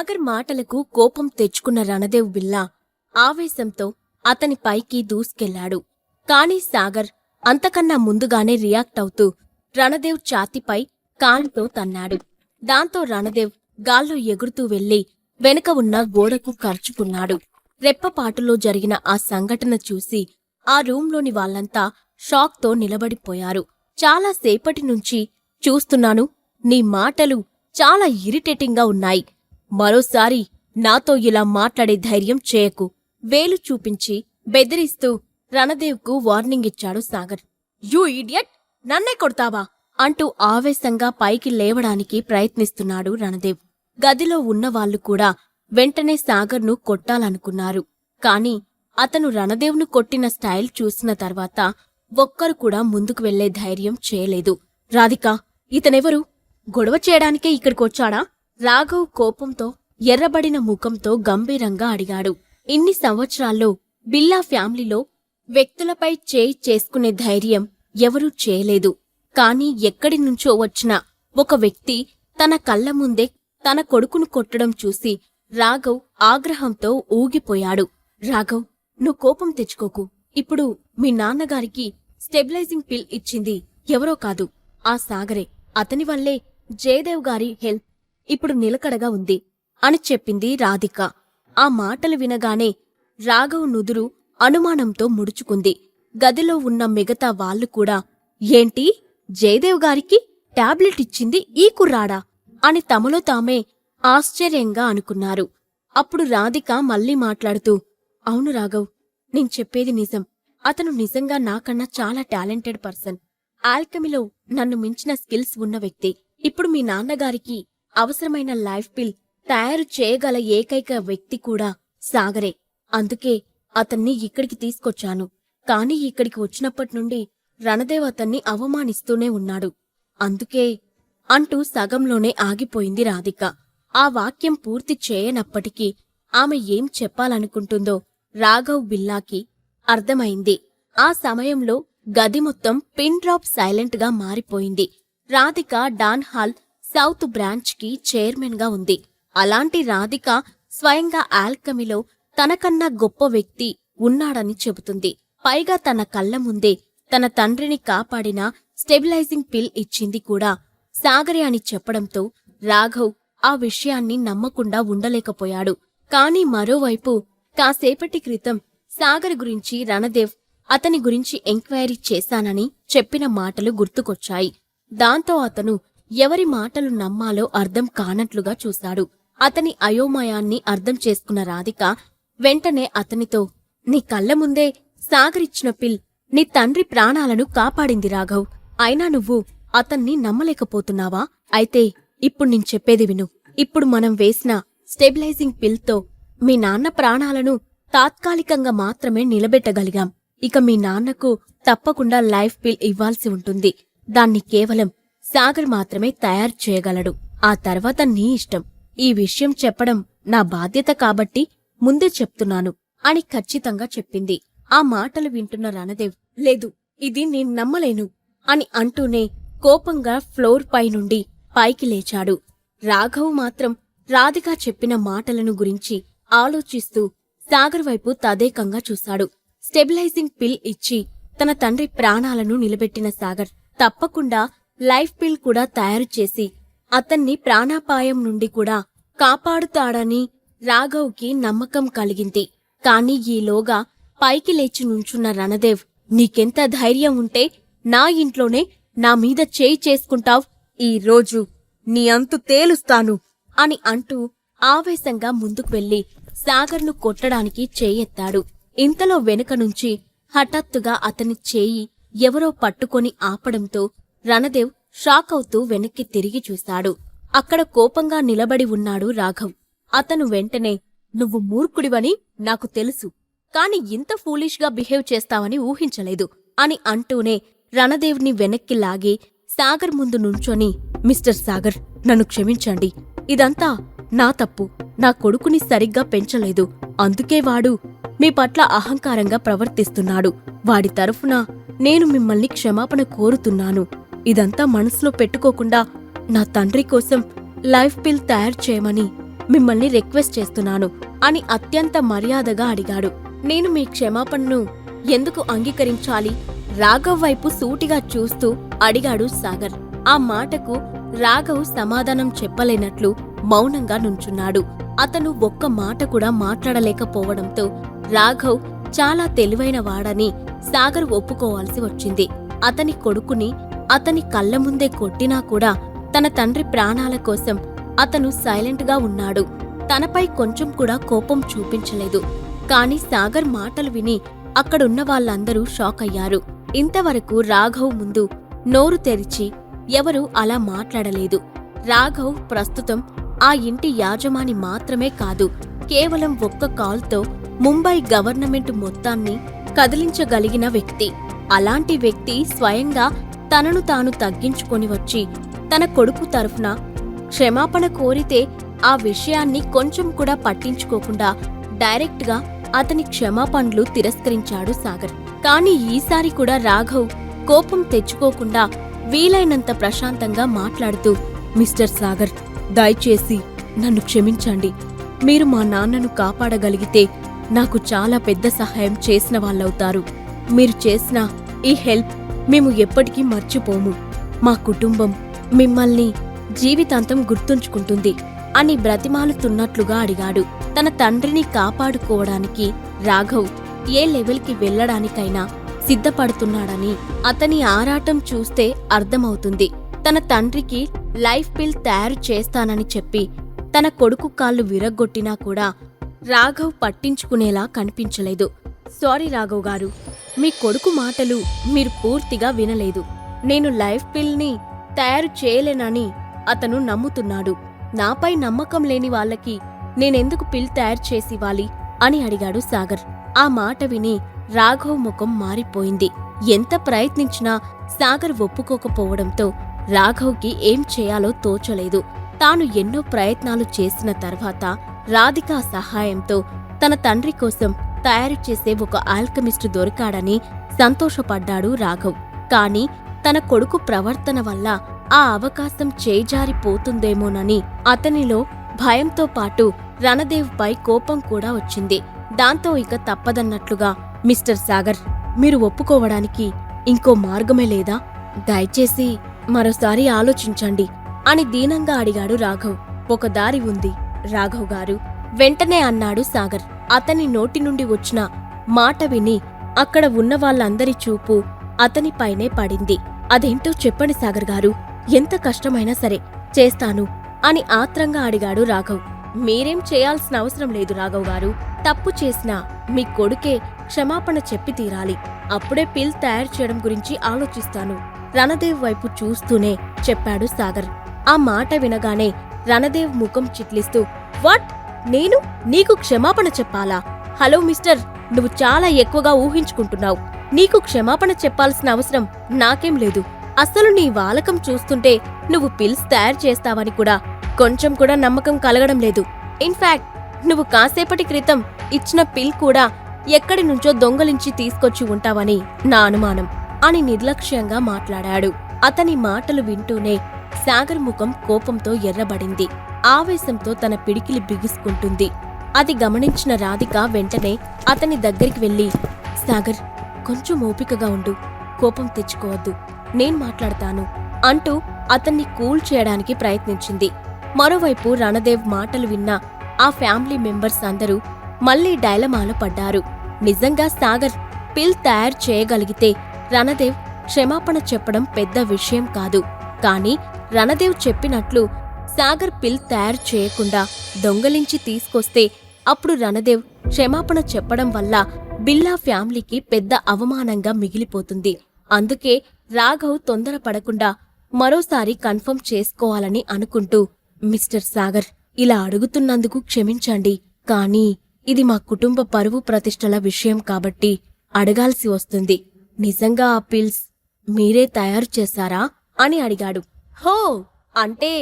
సాగర్ మాటలకు కోపం తెచ్చుకున్న రణదేవ్ బిల్లా ఆవేశంతో అతని పైకి దూసుకెళ్ళాడు. కాని సాగర్ అంతకన్నా ముందుగానే రియాక్ట్ అవుతూ రణదేవ్ ఛాతిపై కాలుతో తన్నాడు. దాంతో రణదేవ్ గాల్లో ఎగురుతూ వెళ్ళి వెనుక ఉన్న గోడకు ఖర్చుకున్నాడు రెప్పపాటులో జరిగిన ఆ సంఘటన చూసి ఆ రూంలోని వాళ్ళంతా షాక్తో నిలబడిపోయారు. చాలా సేపటి నుంచి చూస్తున్నాను. నీ మాటలు చాలా ఇరిటేటింగ్గా ఉన్నాయి. మరోసారి నాతో ఇలా మాట్లాడే ధైర్యం చేయకు. వేలు చూపించి బెదిరిస్తూ రణదేవ్కు వార్నింగ్ ఇచ్చాడు సాగర్. You idiot! నన్నే కొడతావా? అంటూ ఆవేశంగా పైకి లేవడానికి ప్రయత్నిస్తున్నాడు రణదేవ్. గదిలో ఉన్నవాళ్ళు కూడా వెంటనే సాగర్ను కొట్టాలనుకున్నారు. కాని అతను రణదేవ్ను కొట్టిన స్టైల్ చూసిన తర్వాత ఒక్కరు కూడా ముందుకు వెళ్ళే ధైర్యం చేయలేదు. రాధిక ఇతనెవరు? గొడవ చేయడానికే ఇక్కడికొచ్చాడా? రాఘవ్ కోపంతో ఎర్రబడిన ముఖంతో గంభీరంగా అడిగాడు. ఇన్ని సంవత్సరాల్లో బిల్లా ఫ్యామిలీలో వ్యక్తులపై చేయి చేసుకునే ధైర్యం ఎవరూ చేయలేదు. కాని ఎక్కడి నుంచో వచ్చిన ఒక వ్యక్తి తన కళ్ళ ముందే తన కొడుకును కొట్టడం చూసి రాఘవ్ ఆగ్రహంతో ఊగిపోయాడు. రాఘవ్ నువ్వు కోపం తెచ్చుకోకు. ఇప్పుడు మీ నాన్నగారికి స్టెబిలైజింగ్ పిల్ ఇచ్చింది ఎవరో కాదు. ఆ సాగరే అతని వల్లే జయదేవ్ గారి హెల్ప్ ఇప్పుడు నిలకడగా ఉంది. అని చెప్పింది రాధిక. ఆ మాటలు వినగానే రాఘవ్ నుదురు అనుమానంతో ముడుచుకుంది. గదిలో ఉన్న మిగతా వాళ్ళు కూడా ఏంటి? జయదేవ్ గారికి టాబ్లెట్ ఇచ్చింది ఈ కుర్రాడా? అని తమలో తామే ఆశ్చర్యంగా అనుకున్నారు. అప్పుడు రాధిక మళ్ళీ మాట్లాడుతూ అవును రాఘవ్ నేను చెప్పేది నిజం. అతను నిజంగా నాకన్నా చాలా టాలెంటెడ్ పర్సన్. ఆల్కమిలో నన్ను మించిన స్కిల్స్ ఉన్న వ్యక్తి. ఇప్పుడు మీ నాన్నగారికి అవసరమైన లైఫ్ బిల్ తయారు చేయగల ఏకైక వ్యక్తి కూడా సాగరే. అందుకే అతన్ని ఇక్కడికి తీసుకొచ్చాను. కాని ఇక్కడికి వచ్చినప్పటి నుండి రణదేవ్ అతన్ని అవమానిస్తూనే ఉన్నాడు. అందుకే అంటూ సగంలోనే ఆగిపోయింది రాధిక. ఆ వాక్యం పూర్తి చేయనప్పటికీ ఆమె ఏం చెప్పాలనుకుంటుందో రాఘవ్ బిల్లాకి అర్థమైంది. ఆ సమయంలో గది మొత్తం పిన్ డ్రాప్ సైలెంట్గా మారిపోయింది. రాధిక డాన్ హాల్ సౌత్ బ్రాంచ్కి చైర్మన్గా ఉంది. అలాంటి రాధిక స్వయంగా ఆల్కమిలో తనకన్నా గొప్ప వ్యక్తి ఉన్నాడని చెబుతుంది. పైగా తన కళ్ళ ముందే తన తండ్రిని కాపాడిన స్టెబిలైజింగ్ పిల్ ఇచ్చింది కూడా సాగరే అని చెప్పడంతో రాఘవ్ ఆ విషయాన్ని నమ్మకుండా ఉండలేకపోయాడు. కాని మరోవైపు కాసేపటి క్రితం సాగర్ గురించి రణదేవ్ అతని గురించి ఎంక్వైరీ చేశానని చెప్పిన మాటలు గుర్తుకొచ్చాయి. దాంతో అతను ఎవరి మాటలు నమ్మాలో అర్థం కానట్లుగా చూశాడు. అతని అయోమయాన్ని అర్థం చేసుకున్న రాధిక వెంటనే అతనితో నీ కళ్ళ ముందే సాగరిచ్చిన పిల్ నీ తండ్రి ప్రాణాలను కాపాడింది రాఘవ్. అయినా నువ్వు అతన్ని నమ్మలేకపోతున్నావా? అయితే ఇప్పుడు నేను చెప్పేది విను. ఇప్పుడు మనం వేసిన స్టెబిలైజింగ్ పిల్తో మీ నాన్న ప్రాణాలను తాత్కాలికంగా మాత్రమే నిలబెట్టగలిగాం. ఇక మీ నాన్నకు తప్పకుండా లైఫ్ పిల్ ఇవ్వాల్సి ఉంటుంది. దాన్ని కేవలం సాగర్ మాత్రమే తయారు చేయగలడు. ఆ తర్వాత నీ ఇష్టం. ఈ విషయం చెప్పడం నా బాధ్యత కాబట్టి ముందే చెప్తున్నాను అని ఖచ్చితంగా చెప్పింది. ఆ మాటలు వింటున్న రణదేవ్ లేదు ఇది నేను నమ్మలేను అని అంటూనే కోపంగా ఫ్లోర్ పై నుండి పైకి లేచాడు. రాఘవ్ మాత్రం రాధిక చెప్పిన మాటలను గురించి ఆలోచిస్తూ సాగర్ వైపు తదేకంగా చూశాడు. స్టెబిలైజింగ్ పిల్ ఇచ్చి తన తండ్రి ప్రాణాలను నిలబెట్టిన సాగర్ తప్పకుండా లైఫ్ పిల్ కూడా తయారు చేసి అతన్ని ప్రాణాపాయం నుండి కూడా కాపాడుతాడని రాఘవ్కి నమ్మకం కలిగింది. కాని ఈలోగా పైకి లేచి నుంచున్న రణదేవ్ నీకెంత ధైర్యం ఉంటే నా ఇంట్లోనే నా మీద చేయి చేసుకుంటావ్. ఈ రోజు నీ అంతు తేలుస్తాను అని అంటూ ఆవేశంగా ముందుకు వెళ్ళి సాగర్ను కొట్టడానికి చేయెత్తాడు. ఇంతలో వెనుక నుంచి హఠాత్తుగా అతని చేయి ఎవరో పట్టుకొని ఆపడంతో రణదేవ్ షాక్ అవుతూ వెనక్కి తిరిగి చూశాడు అక్కడ కోపంగా నిలబడి ఉన్నాడు రాఘవ్. అతను వెంటనే నువ్వు మూర్ఖుడివని నాకు తెలుసు. కాని ఇంత ఫూలిష్గా బిహేవ్ చేస్తావని ఊహించలేదు అని అంటూనే రణదేవ్ని వెనక్కి లాగి సాగర్ ముందు నుంచొని మిస్టర్ సాగర్ నన్ను క్షమించండి. ఇదంతా నా తప్పు. నా కొడుకుని సరిగ్గా పెంచలేదు. అందుకే వాడు మీ పట్ల అహంకారంగా ప్రవర్తిస్తున్నాడు. వాడి తరఫున నేను మిమ్మల్ని క్షమాపణ కోరుతున్నాను. ఇదంతా మనసులో పెట్టుకోకుండా నా తండ్రి కోసం లైఫ్ బిల్ తయారు చేయమని మిమ్మల్ని రిక్వెస్ట్ చేస్తున్నాను అని అత్యంత మర్యాదగా అడిగాడు. నేను మీ క్షమాపణను ఎందుకు అంగీకరించాలి? రాఘవ్ వైపు సూటిగా చూస్తూ అడిగాడు సాగర్. ఆ మాటకు రాఘవ్ సమాధానం చెప్పలేనట్లు మౌనంగా నుంచున్నాడు. అతను ఒక్క మాట కూడా మాట్లాడలేకపోవడంతో రాఘవ్ చాలా తెలివైన వాడని సాగర్ ఒప్పుకోవాల్సి వచ్చింది. అతని కొడుకుని అతని కళ్ళ ముందే కొట్టినా కూడా తన తండ్రి ప్రాణాల కోసం అతను సైలెంట్గా ఉన్నాడు. తనపై కొంచెం కూడా కోపం చూపించలేదు. కాని సాగర్ మాటలు విని అక్కడున్న వాళ్ళందరూ షాక్ అయ్యారు. ఇంతవరకు రాఘవ్ ముందు నోరు తెరిచి ఎవరూ అలా మాట్లాడలేదు. రాఘవ్ ప్రస్తుతం ఆ ఇంటి యాజమాని మాత్రమే కాదు కేవలం ఒక్క కాల్తో ముంబై గవర్నమెంట్ మొత్తాన్ని కదిలించగలిగిన వ్యక్తి. అలాంటి వ్యక్తి స్వయంగా తనను తాను తగ్గించుకొని వచ్చి తన కొడుకు తరఫున క్షమాపణ కోరితే ఆ విషయాన్ని కొంచెం కూడా పట్టించుకోకుండా డైరెక్ట్గా అతని క్షమాపణలు తిరస్కరించాడు సాగర్. కాని ఈసారి కూడా రాఘవ్ కోపం తెచ్చుకోకుండా వీలైనంత ప్రశాంతంగా మాట్లాడుతూ మిస్టర్ సాగర్ దయచేసి నన్ను క్షమించండి. మీరు మా నాన్నను కాపాడగలిగితే నాకు చాలా పెద్ద సహాయం చేసిన వాళ్ళవుతారు. మీరు చేసిన ఈ హెల్ప్ మేము ఎప్పటికీ మర్చిపోము. మా కుటుంబం మిమ్మల్ని జీవితాంతం గుర్తుంచుకుంటుంది అని బ్రతిమాలుతున్నట్లుగా అడిగాడు. తన తండ్రిని కాపాడుకోవడానికి రాఘవ్ ఏ లెవెల్కి వెళ్ళడానికైనా సిద్ధపడుతున్నాడని అతని ఆరాటం చూస్తే అర్థమవుతుంది. తన తండ్రికి లైఫ్ బిల్ తయారు చేస్తానని చెప్పి తన కొడుకు కాళ్ళు విరగ్గొట్టినా కూడా రాఘవ్ పట్టించుకునేలా కనిపించలేదు. సారీ రాఘవ్ గారు. మీ కొడుకు మాటలు మీరు పూర్తిగా వినలేదు. నేను లైఫ్ పిల్ని తయారు చేయలేనని అతను నమ్ముతున్నాడు. నాపై నమ్మకం లేని వాళ్ళకి నేనెందుకు పిల్ తయారు చేసివ్వాలి అని అడిగాడు సాగర్. ఆ మాట విని రాఘవ్ ముఖం మారిపోయింది. ఎంత ప్రయత్నించినా సాగర్ ఒప్పుకోకపోవడంతో రాఘవ్కి ఏం చేయాలో తోచలేదు. తాను ఎన్నో ప్రయత్నాలు చేసిన తర్వాత రాధికా సహాయంతో తన తండ్రి కోసం తయారు చేసే ఒక ఆల్కమిస్ట్ దొరికాడని సంతోషపడ్డాడు రాఘవ్. కాని తన కొడుకు ప్రవర్తన వల్ల ఆ అవకాశం చేజారిపోతుందేమోనని అతనిలో భయంతో పాటు రణదేవ్పై కోపం కూడా వచ్చింది. దాంతో ఇక తప్పదన్నట్లుగా మిస్టర్ సాగర్ మీరు ఒప్పుకోవడానికి ఇంకో మార్గమే లేదా? దయచేసి మరోసారి ఆలోచించండి అని దీనంగా అడిగాడు రాఘవ్. ఒక దారి ఉంది రాఘవ్ గారు. వెంటనే అన్నాడు సాగర్. అతని నోటి నుండి వచ్చిన మాట విని అక్కడ ఉన్న వాళ్ళందరి చూపు అతనిపైనే పడింది. అదేంటో చెప్పండి సాగర్ గారు. ఎంత కష్టమైనా సరే చేస్తాను అని ఆత్రంగా అడిగాడు రాఘవ్. మీరేం చేయాల్సిన అవసరం లేదు రాఘవ్ గారు. తప్పు చేసినా మీ కొడుకే క్షమాపణ చెప్పి తీరాలి. అప్పుడే పిల్ తయారు చేయడం గురించి ఆలోచిస్తాను. రణదేవ్ వైపు చూస్తూనే చెప్పాడు సాగర్. ఆ మాట వినగానే రణదేవ్ ముఖం చిట్లిస్తూ వాట్? నేను నీకు క్షమాపణ చెప్పాలా? Hello mister. నువ్వు చాలా ఎక్కువగా ఊహించుకుంటున్నావు. నీకు క్షమాపణ చెప్పాల్సిన అవసరం నాకేం లేదు. అసలు నీ వాలకం చూస్తుంటే నువ్వు పిల్స్ తయారు చేస్తావని కూడా కొంచెం కూడా నమ్మకం కలగడం లేదు. ఇన్ఫాక్ట్ నువ్వు కాసేపటి క్రితం ఇచ్చిన పిల్ కూడా ఎక్కడి నుంచో దొంగలించి తీసుకొచ్చి ఉంటావని నా అనుమానం అని నిర్లక్ష్యంగా మాట్లాడాడు. అతని మాటలు వింటూనే సాగర్ ముఖం కోపంతో ఎర్రబడింది. ఆవేశంతో తన పిడికిలి బిగుసుకుంటుంది. అది గమనించిన రాధిక వెంటనే అతని దగ్గరికి వెళ్ళి సాగర్ కొంచెం ఓపికగా ఉండు. కోపం తెచ్చుకోవద్దు. నేను మాట్లాడతాను అంటూ అతన్ని కూల్ చేయడానికి ప్రయత్నించింది. మరోవైపు రణదేవ్ మాటలు విన్న ఆ ఫ్యామిలీ మెంబర్స్ అందరూ మళ్ళీ డైలమాలో పడ్డారు. నిజంగా సాగర్ పిల్ తయారు చేయగలిగితే రణదేవ్ క్షమాపణ చెప్పడం పెద్ద విషయం కాదు. కాని రణదేవ్ చెప్పినట్లు సాగర్ పిల్ తయారు చేయకుండా దొంగలించి తీసుకొస్తే అప్పుడు రణదేవ్ క్షమాపణ చెప్పడం వల్ల బిల్లా ఫ్యామిలీకి పెద్ద అవమానంగా మిగిలిపోతుంది. అందుకే రాఘవ్ తొందరపడకుండా మరోసారి కన్ఫర్మ్ చేసుకోవాలని అనుకుంటూ మిస్టర్ సాగర్ ఇలా అడుగుతున్నందుకు క్షమించండి. కానీ ఇది మా కుటుంబ పరువు ప్రతిష్టల విషయం కాబట్టి అడగాల్సి వస్తుంది. నిజంగా ఆ పిల్స్ మీరే తయారు చేశారా? అని అడిగాడు. హో! అంటే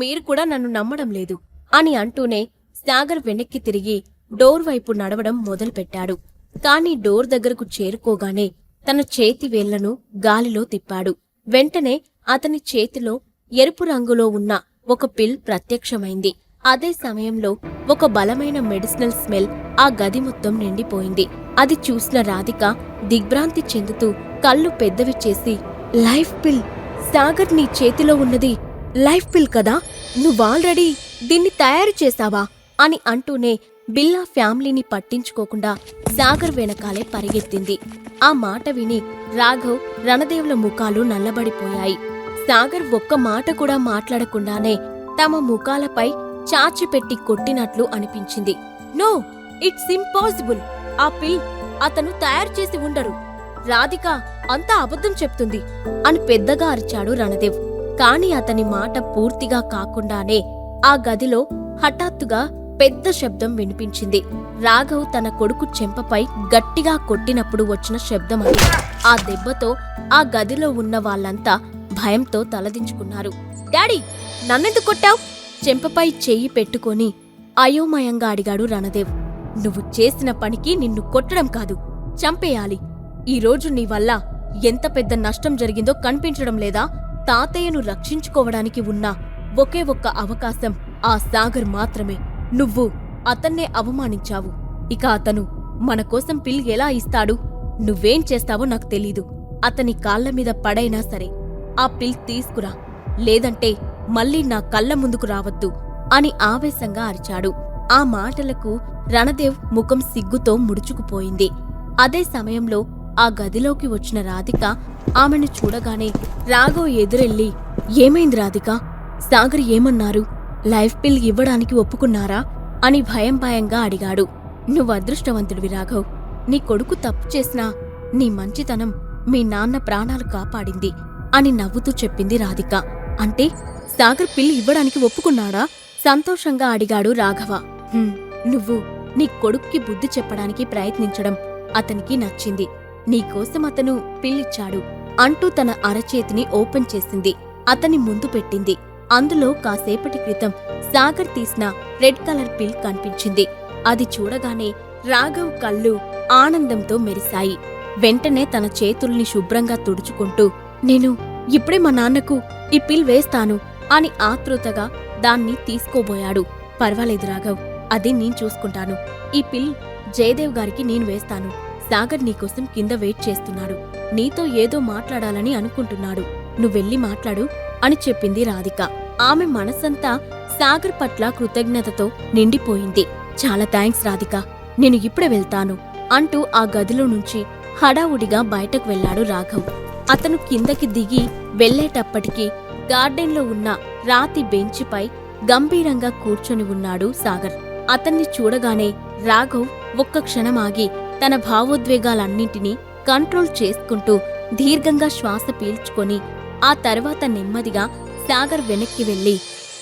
మీరు కూడా నన్ను నమ్మడం లేదు అని అంటూనే సాగర్ వెనక్కి తిరిగి డోర్ వైపు నడవడం మొదలుపెట్టాడు. కాని డోర్ దగ్గరకు చేరుకోగానే తన చేతి వేళ్ళను గాలిలో తిప్పాడు. వెంటనే అతని చేతిలో ఎరుపు రంగులో ఉన్న ఒక పిల్ ప్రత్యక్షమైంది. అదే సమయంలో ఒక బలమైన మెడిసినల్ స్మెల్ ఆ గది మొత్తం నిండిపోయింది. అది చూసిన రాధిక దిగ్భ్రాంతి చెందుతూ కళ్ళు పెద్దవి చేసి లైఫ్ పిల్ సాగర్ నీ చేతిలో ఉన్నది లైఫ్ పిల్ కదా? నువ్వు ఆల్రెడీ దీన్ని తయారు చేశావా? అని అంటూనే బిల్లా ఫ్యామిలీని పట్టించుకోకుండా సాగర్ వెనకాలే పరిగెత్తింది. ఆ మాట విని రాఘవ్ రణదేవుల ముఖాలు నల్లబడిపోయాయి. సాగర్ ఒక్క మాట కూడా మాట్లాడకుండానే తమ ముఖాలపై చాచిపెట్టి కొట్టినట్లు అనిపించింది. No it's impossible. ఆ పిల్ అతను తయారు చేసి ఉండరు. రాధిక అంతా అబద్ధం చెప్తుంది అని పెద్దగా అరిచాడు రణదేవ్. కాని అతని మాట పూర్తిగా కాకుండానే ఆ గదిలో హఠాత్తుగా పెద్ద శబ్దం వినిపించింది. రాఘవ్ తన కొడుకు చెంపపై గట్టిగా కొట్టినప్పుడు వచ్చిన శబ్దం అది. ఆ దెబ్బతో ఆ గదిలో ఉన్న వాళ్ళంతా భయంతో తలదించుకున్నారు. డాడీ నన్నెందుకు కొట్టావ్? చెంపపై చెయ్యి పెట్టుకొని అయోమయంగా అడిగాడు రణదేవ్. నువ్వు చేసిన పనికి నిన్ను కొట్టడం కాదు చంపేయాలి. ఈరోజు నీ వల్ల ఎంత పెద్ద నష్టం జరిగిందో కనిపించడం లేదా? తాతయ్యను రక్షించుకోవడానికి ఉన్న ఒకే ఒక్క అవకాశం ఆ సాగర్ మాత్రమే. నువ్వు అతన్నే అవమానించావు. ఇక అతను మన కోసం పిల్ ఎలా ఇస్తాడు? నువ్వేం చేస్తావో నాకు తెలీదు. అతని కాళ్ళ మీద పడైనా సరే ఆ పిల్ తీసుకురా. లేదంటే మళ్ళీ నా కళ్ళ ముందుకు రావద్దు అని ఆవేశంగా అరిచాడు. ఆ మాటలకు రణదేవ్ ముఖం సిగ్గుతో ముడుచుకుపోయింది. అదే సమయంలో ఆ గదిలోకి వచ్చిన రాధిక ఆమెను చూడగానే రాఘవ్ ఎదురెళ్ళి ఏమైంది రాధిక? సాగర్ ఏమన్నారు? లైఫ్ పిల్ ఇవ్వడానికి ఒప్పుకున్నారా? అని భయం భయంగా అడిగాడు. నువ్వు అదృష్టవంతుడివి రాఘవ్. నీ కొడుకు తప్పు చేసినా నీ మంచితనం మీ నాన్న ప్రాణాలు కాపాడింది అని నవ్వుతూ చెప్పింది రాధిక. అంటే సాగర్ పిల్ ఇవ్వడానికి ఒప్పుకున్నాడా? సంతోషంగా అడిగాడు రాఘవ. నువ్వు నీ కొడుక్కి బుద్ధి చెప్పడానికి ప్రయత్నించడం అతనికి నచ్చింది. నీకోసం అతను పిల్లిచ్చాడు అంటూ తన అరచేతిని ఓపెన్ చేసింది. అతని ముందు పెట్టింది. అందులో కాసేపటి క్రితం సాగర్ తీసిన రెడ్ కలర్ పిల్ కనిపించింది. అది చూడగానే రాఘవ్ కళ్ళు ఆనందంతో మెరిశాయి. వెంటనే తన చేతుల్ని శుభ్రంగా తుడుచుకుంటూ నేను ఇప్పుడే మా నాన్నకు ఈ పిల్ వేస్తాను అని ఆతృతగా దాన్ని తీసుకోబోయాడు. పర్వాలేదు రాఘవ్ అది నేను చూసుకుంటాను. ఈ పిల్ జయదేవ్ గారికి నేను వేస్తాను. సాగర్ నీకోసం కింద వెయిట్ చేస్తున్నాడు. నీతో ఏదో మాట్లాడాలని అనుకుంటున్నాడు. నువ్వెళ్ళి మాట్లాడు అని చెప్పింది రాధిక. ఆమె మనసంతా సాగర్ పట్ల కృతజ్ఞతతో నిండిపోయింది. చాలా థ్యాంక్స్ రాధిక. నేను ఇప్పుడే వెళ్తాను అంటూ ఆ గదిలో నుంచి హడావుడిగా బయటకు వెళ్ళాడు రాఘవ్. అతను కిందకి దిగి వెళ్ళేటప్పటికీ గార్డెన్లో ఉన్న రాతి బెంచిపై గంభీరంగా కూర్చొని ఉన్నాడు సాగర్. అతన్ని చూడగానే రాఘవ్ ఒక్క క్షణం ఆగి తన భావోద్వేగాలన్నింటినీ కంట్రోల్ చేసుకుంటూ దీర్ఘంగా శ్వాస పీల్చుకొని ఆ తర్వాత నెమ్మదిగా సాగర్ వెనక్కి వెళ్ళి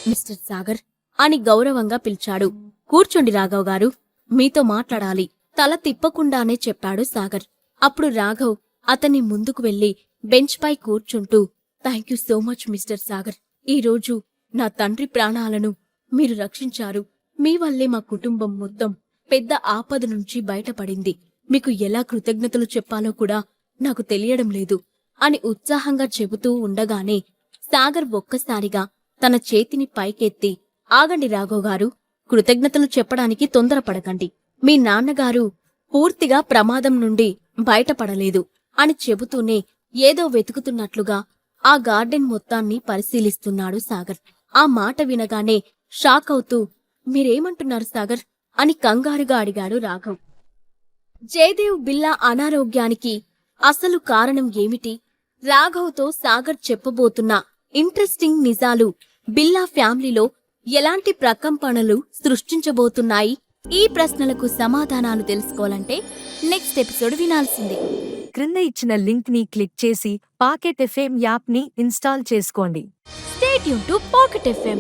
మిస్టర్ సాగర్ అని గౌరవంగా పిలిచాడు. కూర్చోండి రాఘవ్ గారు మీతో మాట్లాడాలి. తల తిప్పకుండానే చెప్పాడు సాగర్. అప్పుడు రాఘవ్ అతన్ని ముందుకు వెళ్ళి బెంచ్పై కూర్చుంటూ thank you so much mister Sagar. ఈరోజు నా తండ్రి ప్రాణాలను మీరు రక్షించారు. మీ వల్లే మా కుటుంబం మొత్తం పెద్ద ఆపద నుంచి బయటపడింది. మీకు ఎలా కృతజ్ఞతలు చెప్పాలో కూడా నాకు తెలియడం లేదు అని ఉత్సాహంగా చెబుతూ ఉండగానే సాగర్ ఒక్కసారిగా తన చేతిని పైకెత్తి ఆగండి రాఘోగారు గారు కృతజ్ఞతలు చెప్పడానికి తొందరపడకండి. మీ నాన్నగారు పూర్తిగా ప్రమాదం నుండి బయటపడలేదు అని చెబుతూనే ఏదో వెతుకుతున్నట్లుగా ఆ గార్డెన్ మొత్తాన్ని పరిశీలిస్తున్నాడు సాగర్. ఆ మాట వినగానే షాక్ అవుతూ మీరేమంటున్నారు సాగర్? అని కంగారుగా అడిగాడు రాఘవ్. జయదేవ్ బిల్లా అనారోగ్యానికి అసలు కారణం ఏమిటి? రాఘవ్తో సాగర్ చెప్పబోతున్న ఇంట్రెస్టింగ్ నిజాలు బిల్లా ఫ్యామిలీలో ఎలాంటి ప్రకంపనలు సృష్టించబోతున్నాయి? ఈ ప్రశ్నలకు సమాధానాలు తెలుసుకోవాలంటే నెక్స్ట్ ఎపిసోడ్ వినాల్సిందే. క్రింద ఇచ్చిన లింక్ని క్లిక్ చేసి పాకెట్ ఎఫ్ఎం యాప్ని ఇన్స్టాల్ చేసుకోండి. స్టేట్ యూన్ టు పాకెట్ ఎఫ్ఎం